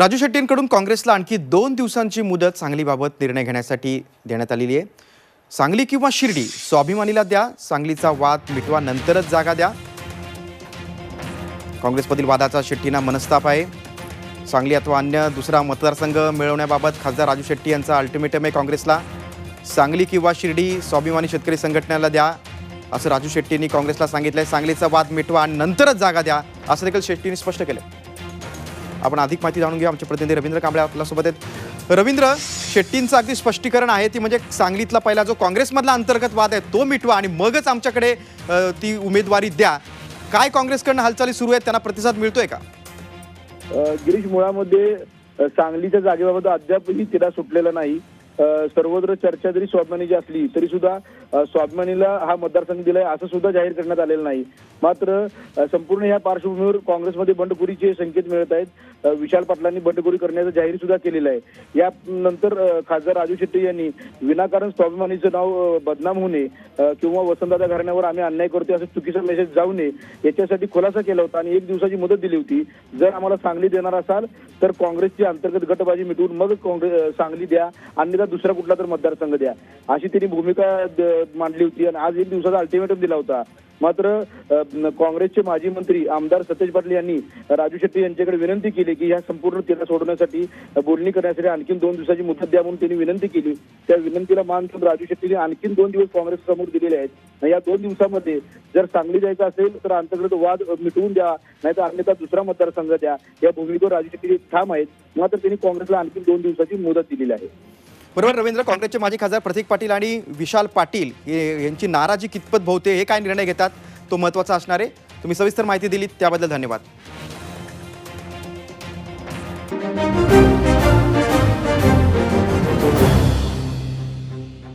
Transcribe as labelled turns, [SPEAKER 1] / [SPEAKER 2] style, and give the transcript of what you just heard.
[SPEAKER 1] राजू शेट्टींकडून काँग्रेसला आणखी दोन दिवसांची मुदत सांगलीबाबत निर्णय घेण्यासाठी देण्यात आलेली आहे. सांगली किंवा शिर्डी स्वाभिमानीला द्या सांगलीचा वाद मिटवा नंतरच जागा द्या. काँग्रेसमधील वादाचा शेट्टींना मनस्ताप आहे. सांगली अथवा अन्य दुसरा मतदारसंघ मिळवण्याबाबत खासदार राजू शेट्टी यांचा अल्टिमेटम आहे काँग्रेसला. सांगली किंवा शिर्डी स्वाभिमानी शेतकरी संघटनेला द्या. असं राजू शेट्टींनी काँग्रेसला सांगितलं आहे सांगलीचा वाद मिटवा आणि नंतरच जागा द्या. असं देखील शेट्टींनी स्पष्ट केलं आपण अधिक माहिती जाणून घेऊ. आमचे प्रतिनिधी रवींद्र कांबळे आपल्यासोबत आहेत. रवींद्र शेट्टींचं अगदी स्पष्टीकरण आहे. ती म्हणजे सांगलीतला पहिला जो काँग्रेसमधला अंतर्गत वाद आहे तो मिटवा आणि मगच आमच्याकडे ती उमेदवारी द्या. काय काँग्रेसकडनं हालचाली सुरू आहेत? त्यांना प्रतिसाद मिळतोय का?
[SPEAKER 2] गिरीश मुळामध्ये सांगलीच्या जागेबाबत अद्यापही तिला सुटलेला नाही. सर्वत्र चर्चा जरी स्वाभिमानीची असली तरी सुद्धा स्वाभिमानीला हा मतदारसंघ दिलाय असं सुद्धा जाहीर करण्यात आलेलं नाही. मात्र संपूर्ण या पार्श्वभूमीवर काँग्रेसमध्ये बंडखोरीचे संकेत मिळत आहेत. विशाल पाटलांनी बंडखोरी करण्याचा जाहीर सुद्धा केलेलं आहे. या नंतर खासदार राजू शेट्टी यांनी विनाकारण स्वाभिमानीचं नाव बदनाम होणे किंवा वसंतदादा घराण्यावर आम्ही अन्याय करतोय असं चुकीचा मेसेज जाऊ नये याच्यासाठी खुलासा केला होता आणि एक दिवसाची मुदत दिली होती. जर आम्हाला सांगली देणार असाल तर काँग्रेसची अंतर्गत गटबाजी मिटवून मग काँग्रेस सांगली द्या. अन्यथा दुसरा कुठला तर मतदारसंघ द्या. अशी त्यांनी भूमिका द- मांडली होती आणि आज एक दिवसाचा अल्टिमेटम दिला होता. मात्र काँग्रेसचे माजी मंत्री आमदार सतेज पाटील यांनी राजू शेट्टी यांच्याकडे विनंती केली की या संपूर्ण तिला सोडवण्यासाठी बोलणी करण्यासाठी आणखी दोन दिवसाची मुदत द्या म्हणून त्यांनी विनंती केली. त्या विनंतीला मान देऊन राजू शेट्टीने आणखी दोन दिवस काँग्रेस समोर दिलेले आहेत. या दोन दिवसामध्ये जर सांगली जायचं असेल तर अंतर्गत वाद मिटवून द्या. नाहीतर अन्यथा दुसरा मतदारसंघ द्या. या भूमिकेवर राजू शेट्टी ठाम आहेत. मात्र त्यांनी काँग्रेसला आणखी दोन दिवसाची मुदत दिलेली आहे.
[SPEAKER 1] बरोबर रवींद्र काँग्रेसचे माजी खासदार प्रतीक पाटील आणि विशाल पाटील यांची नाराजी कितपत भोवते हे काय निर्णय घेतात? तो महत्त्वाचा असणार आहे. तुम्ही सविस्तर माहिती दिली त्याबद्दल धन्यवाद.